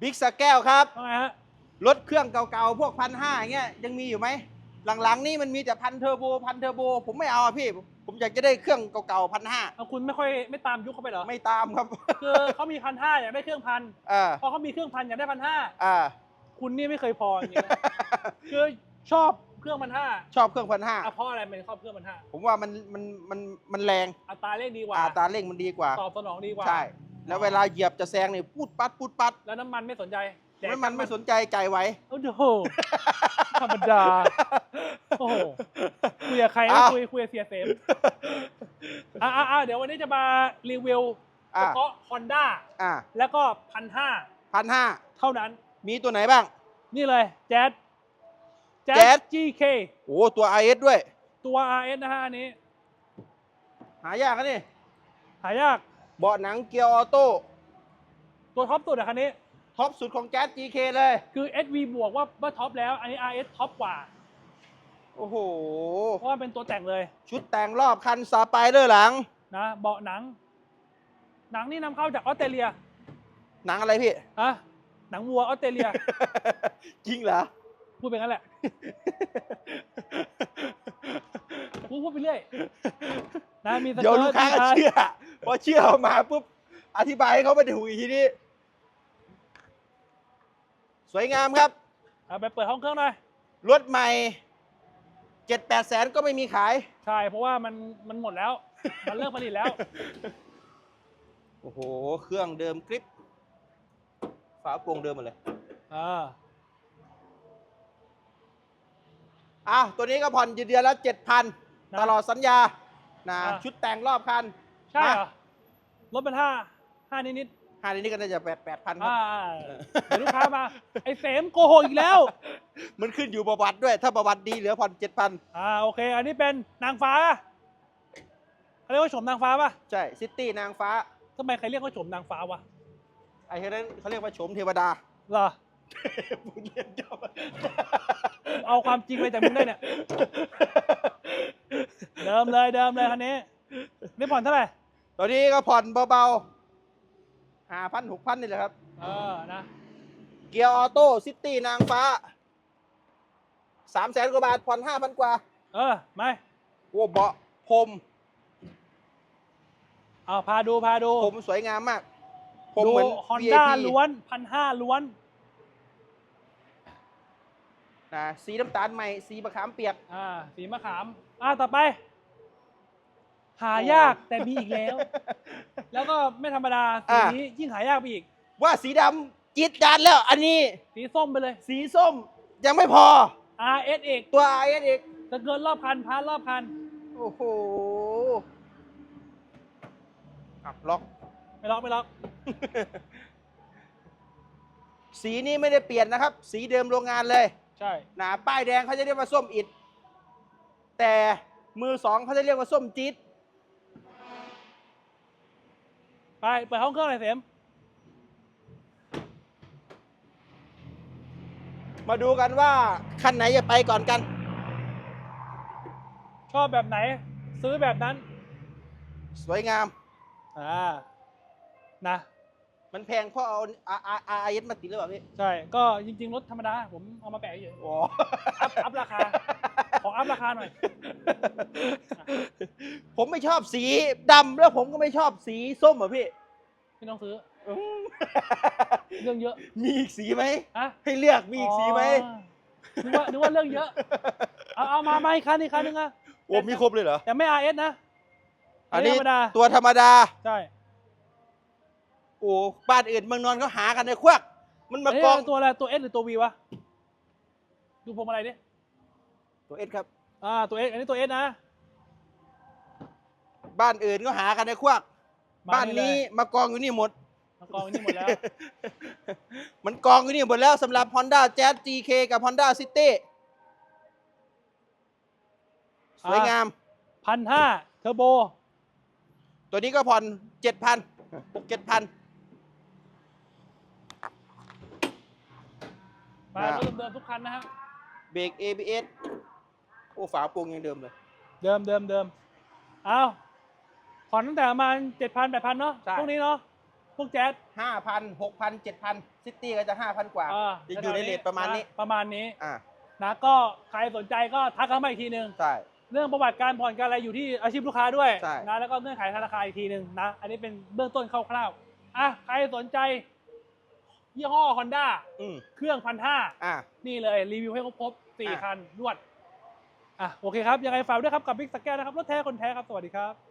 บิ๊กสแก้วครับว่าไงฮะรถเครื่องเก่าๆพวกพันห้าอย่างเงี้ยยังมีอยู่ไหมหลังๆนี่มันมีแต่พันเทอร์โบพันเทอร์โบผมไม่เอาอะพี่ ผมอยากจะได้เครื่องเก่าๆพันห้าเอาคุณไม่ค่อยไม่ตามยุคเขาไปเหรอไม่ตามครับ คือเขามีพันห้าอยากได้เครื่องพันอ่าพอเขามีเครื่องพันอยากได้พันห้าอ่า คุณนี่ไม่เคยพอจริงๆนะคือชอบเครื่องพันห้าชอบเครื่องพันห้าอะเพราะอะไรมันชอบเครื่องพันห้าผมว่ามันมันมันมันแรงอัตราเร่งดีกว่าอัตราเร่งมันดีกว่าตอบสนองดีกว่าใช่ แล้วเวลาเหยียบจะแซงเนี่ยพูดปัดพูดปัดแล้วน้ำมันไม่สนใจแดกไม่มันไม่สนใจใจไว้โอ้โหธรรมดาโอ้โหคุยกับใครนะอ้าวคุยคุยกับเสียเสมอะอะอะเดี๋ยววันนี้จะมารีวิวอะเฉพาะ Honda อ่าแล้วก็พันห้าพันห้าเท่านั้นมีตัวไหนบ้าง นี่เลยแจ๊ดแจ๊ Jazz ด GK โอ้ตัว IS ด้วย ตัว RS นะฮะอันนี้ หายากนะนี่ หายาก เบาะหนังเกียร์ออโต้ตัวท็อปสุดอะคันนี้ ท็อปสุดของแจ๊ส GK เลย คือ SV บวกว่าว่าท็อปแล้ว อันนี้ RS ท็อปกว่า โอ้โห เพราะว่าเป็นตัวแต่งเลย ชุดแต่งรอบคันสไปเดอร์หลัง นะ เบาะหนัง หนังนี่นำเข้าจากออสเตรเลียหนังอะไรพี่ อะหนังวัวออสเตรเลีย จริงเหรอ พูดไปงั้นแหละ พูดพูดไปเรื่อย นะมีสเดี๋ยวเกิลูร์กตค้าก็มีอะไรเชื่อ พอเชื่อมาปุ๊บอธิบายให้เขาไม่ได้ถูกอีกทีนี้ สวยงามครับ เอาไปเปิดห้องเครื่องหน่อย รถใหม่เจ็ดแปดแสนก็ไม่มีขาย ใช่ เพราะว่ามันมันหมดแล้ว มันเลิกผลิตแล้ว โอ้โห เครื่องเดิมกริปฝาโปร่งเดิมหมดเลย อ่าอ้าวตัวนี้ก็ผ่อนเดือนละเจ็ดพันนะตลอดสัญญานะอะชุดแต่งรอบคันใช่เหรอนะ ลดเป็นห้าห้านิดนิดห้านี้ก็น่าจะแปดแปดพันๆครับ อ่าเดี๋ยวลูกค้ามา ไอ้เสมโกหกอีกแล้ว มันขึ้นอยู่ประวัติด้วย ถ้าประวัติดีเหลือผ่อนเจ็ดพันอ่าโอเค อันนี้เป็นนางฟ้าป่ะเขาเรียกว่าโฉมนางฟ้าป่ะใช่ซิตี้นางฟ้า ทำไมใครเรียกว่าโฉมนางฟ้าวะไอ้คนนั้นเขาเรียกว่าโฉมเทวดาเหรอพูดเล่นจบเอาความจริงไปจากมึงได้เนี่ย เดิมเลยเดิมเลยคันนี้นี่ผ่อนเท่าไหร่ ตอนนี้ก็ผ่อนเบาๆห้าพันหกพันนี่แหละครับ เออนะเกียร์ออโต้ซิตี้นางฟ้าสามแสนกว่าบาทผ่อนห้าพันกว่าเออไม่โอ้เบาะพรมเอาพาดูพาดูผมสวยงามมากผมดูเหมือน ฮอนด้า VIP ล้วนพันห้าล้วน นะสีน้ำตาลใหม่สีมะขามเปียกอ่าสีมะขาม อ่าต่อไป หายากแต่มีอีกแล้ว แล้วก็ไม่ธรรมดาสีอะนี้ยิ่งหายากไปอีก ว่าสีดำจี๊ดจานแล้ว อันนี้ สีส้มไปเลย สีส้มยังไม่พอ RS เอกตัว IS อีกจะเกินรอบคันพาร์ทรอบคัน โอ้โหอับล็อก ไม่ล็อกไม่ล็อก สีนี้ไม่ได้เปลี่ยนนะครับ สีเดิมโรงงานเลย ใช่ หนาป้ายแดงเขาจะเรียกว่าส้มอิดแต่มือสองเขาจะเรียกว่าส้มจี๊ด ไป เปิดห้องเครื่องหน่อยเสมมาดูกันว่าคันไหนจะไปก่อนกัน ชอบแบบไหน ซื้อแบบนั้น สวยงาม อ่า นะ มันแพงเพราะเอาอาอาอาไอมาติดหรือเปล่าพี่ ใช่ ก็จริง ๆ รถธรรมดา ผมเอามาแปะเฉยโอ้ อัพอัพราคาข ออัพราคาหน่อย ผมไม่ชอบสีดำแล้วผมก็ไม่ชอบสีส้มอะพี่ไม่ต้องซื้อ อืมเรื่องเยอะมีอีกสีไหมอะให้เลือกมีอีกสีไหมอ๋อนึกว่านึกว่าเรื่องเยอะ เอาเอามามาอีกคันอีกคันนึงอะโอ้มีครบเลยเหรอ แต่ไม่ RS นะอันนี้ ธรรมดา ตัวธรรมดา ใช่โอ้บ้านอื่นเมืองนอนเขาหากันในควักมันมานนี้กองตัวอะไรตัว S หรือตัว V วะ ดูพวงมาลัยดิ ตัวเอสครับ อ่าตัว S อันนี้ตัว S นะ บ้านอื่นก็หากันในควักมบ้านนี้เลยมากองอยู่นี่หมด มากองอยู่นี่หมดแล้ว มันกองอยู่นี่หมดแล้วสำหรับ Honda Jazz GK กับ Honda City สวยงาม พันห้าเทอร์โบ ตัวนี้ก็ผ่อนเจ็ดพันหกเจ็ดพันไปอ่า รถเดิมๆทุกคันนะฮะ เบรก ABS โอ้ฝาโปร่งยังเดิมเลย เดิมเดิมเดิมเอาผ่อนตั้งแต่ประมาณเจ็ดพันแปดพันเนาะ ใช่ พวกนี้เนาะ พวกแจ๊สห้าพันหกพันเจ็ดพันซิตี้ก็จะห้าพันกว่าอ่าจะอยู่ในเรทประมาณนี้ ประมาณนี้ อ่านะก็ใครสนใจก็ทักเข้ามาอีกทีนึง ใช่ เรื่องประวัติการผ่อนการอะไรอยู่ที่อาชีพลูกค้าด้วยใช่ นะแล้วก็เงื่อนไขธนาคารอีกทีหนึ่งนะ อันนี้เป็นเบื้องต้นคร่าวๆอะใครสนใจ ยี่ห้อ Honda อืมเครื่องพันห้าอ่า นี่เลยรีวิวให้ครบๆสี่อะ คันรวด อะโอเคครับยังไงฝากด้วยครับกับบิ๊กสแกนนะครับรถแท้คนแท้ครับสวัสดีครับ